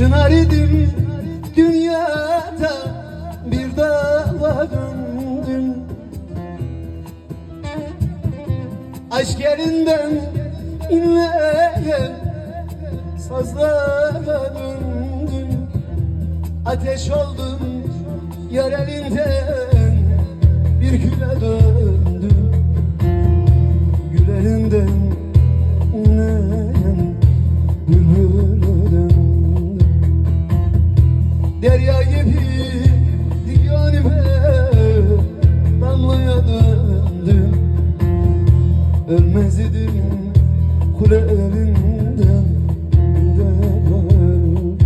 Çınar idim dünyada bir dava döndüm Aşk elinden inleyen sazlara döndüm. Ateş oldum yar elinden bir güle döndüm döndüm Ölmez idim kule elinden. Devran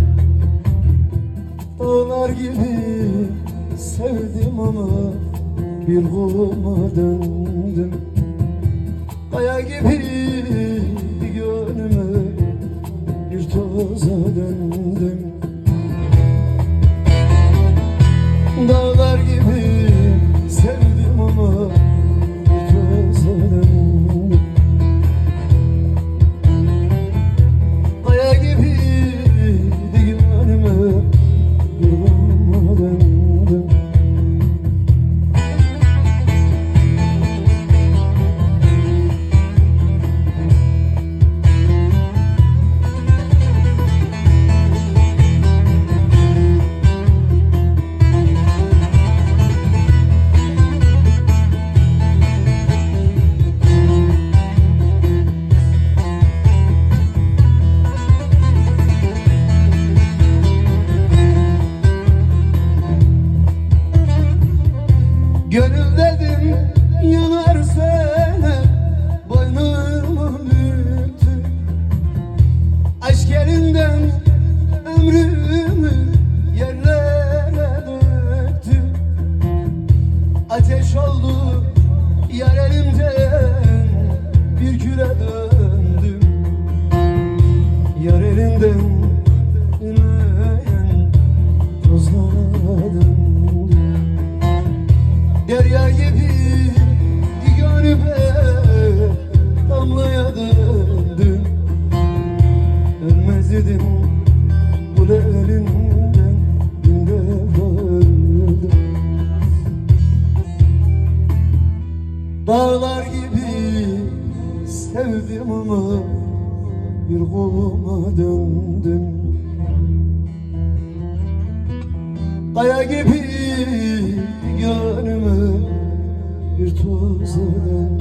Dağlar gibi sevdim ama bir kuluma döndüm. Kaya gibi gönlüme bir toza döndüm. Dağlar Gönül dedim yanar Dağlar gibi sevdim ama bir kuluma döndüm. Kaya gibi gönlüme bir toz eden